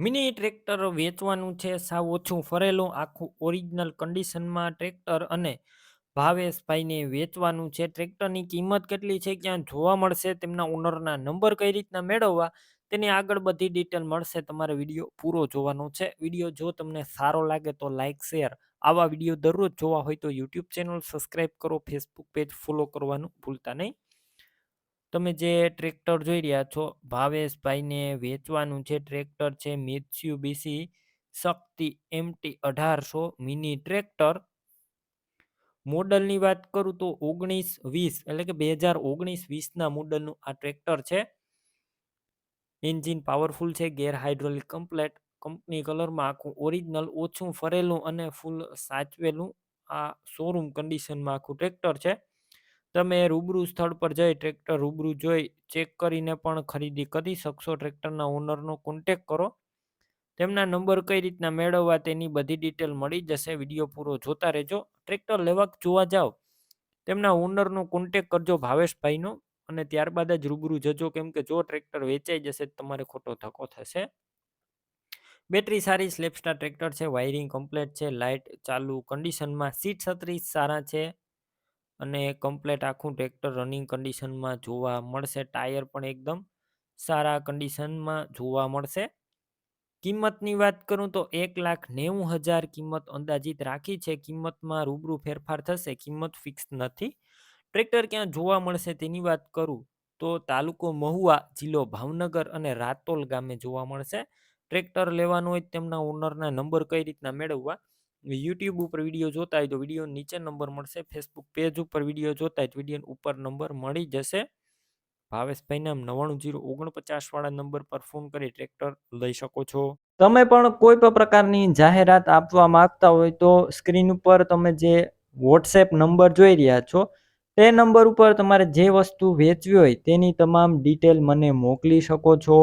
Mini tractor વેચવાનું છે, સાવ ઓછું ફરેલું, આખું ઓરિજિનલ કન્ડિશનમાં ટ્રેક્ટર અને ભાવેશભાઈને વેચવાનું છે. ટ્રેક્ટરની કિંમત કેટલી છે ક્યાં જોવા મળશે, તેમના ઓનરના નંબર કઈ રીતના મેળવવા, તેની આગળ બધી ડિટેલ મળશે. તમારે વીડિયો પૂરો જોવાનો છે. વીડિયો જો તમને સારો લાગે તો લાઇક શેર આવા વીડિયો દરરોજ જોવા હોય તો યુટ્યુબ ચેનલ સબસ્ક્રાઈબ કરો ફેસબુક પેજ ફોલો કરવાનું ભૂલતા નહીં. તમે જે ટ્રેક્ટર જોઈ રહ્યા છો, ભાવેશભાઈને વેચવાનું છે ટ્રેક્ટર છે, મિત્સ્યુબિશી શક્તિ એમટી અઢારસો મિની ટ્રેક્ટર. મોડલની વાત કરું તો ઓગણીસ વીસ, એટલે કે બે હજાર ઓગણીસ વીસના મોડલનું આ ટ્રેક્ટર છે. એન્જિન પાવરફુલ છે, ગેર હાઇડ્રોલિક કમ્પ્લેટ, કંપની કલરમાં આખું ઓરિજિનલ, ઓછું ફરેલું અને ફૂલ સાચવેલું આ શોરૂમ કન્ડિશનમાં આખું ટ્રેક્ટર છે. તમે રૂબરૂ સ્થળ પર જઈ ટ્રેક્ટર રૂબરૂ જોઈ ચેક કરીને પણ ખરીદી કરી શકશો. ટ્રેક્ટરના ઓનરનો કોન્ટેક કરો. તેમના નંબર કઈ રીતના મેળવવા તેની બધી ડિટેલ મળી જશે. વીડિયો પૂરો જોતા રહેજો. ટ્રેક્ટર લેવા જોવા જાઓ તેમના ઓનરનો કોન્ટેક કરજો ભાવેશભાઈનો અને ત્યારબાદ જ રૂબરૂ જજો. કેમ કે જો ટ્રેક્ટર વેચાઈ જશે તમારે ખોટો ધક્કો થશે. બેટરી સારી, સ્લેપસ્ટાર ટ્રેક્ટર છે, વાયરિંગ કમ્પ્લેટ છે લાઇટ ચાલુ, કન્ડિશનમાં સીટ છત્રીસ સારા છે. અને કમ્પ્લેટ આખું ટ્રેક્ટર રનિંગ કન્ડિશનમાં જોવા મળશે. ટાયર પણ એકદમ સારા કન્ડિશનમાં જોવા મળશે. કિંમતની વાત કરું તો એક લાખ નેવું હજાર કિંમત અંદાજિત રાખી છે. કિંમતમાં રૂબરૂ ફેરફાર થશે. કિંમત ફિક્સ નથી. ટ્રેક્ટર ક્યાં જોવા મળશે તેની વાત કરું તો તાલુકો મહુવા, જિલ્લો ભાવનગર અને રાતોલ ગામે જોવા મળશે. ટ્રેક્ટર લેવાનું હોય તેમના ઓનરના નંબર કઈ રીતના મેળવવા યુટ્યુબ ઉપર વીડિયો જોતા હોય તો વીડિયો નીચે નંબર મળશે ફેસબુક પેજ ઉપર વીડિયો જોતા હોય તો વીડિયો ઉપર નંબર મળી જશે. ભાવેશભાઈના નવાણું જીરો ઓગણપચાસ વાળા નંબર પર ફોન કરી ટ્રેક્ટર લઈ શકો છો. તમે પણ કોઈ પણ પ્રકારની જાહેરાત આપવા માંગતા હોય તો સ્ક્રીન ઉપર તમે જે વોટ્સએપ નંબર જોઈ રહ્યા છો, તે નંબર ઉપર તમારે જે વસ્તુ વેચવી હોય તેની તમામ ડિટેલ મને મોકલી શકો છો.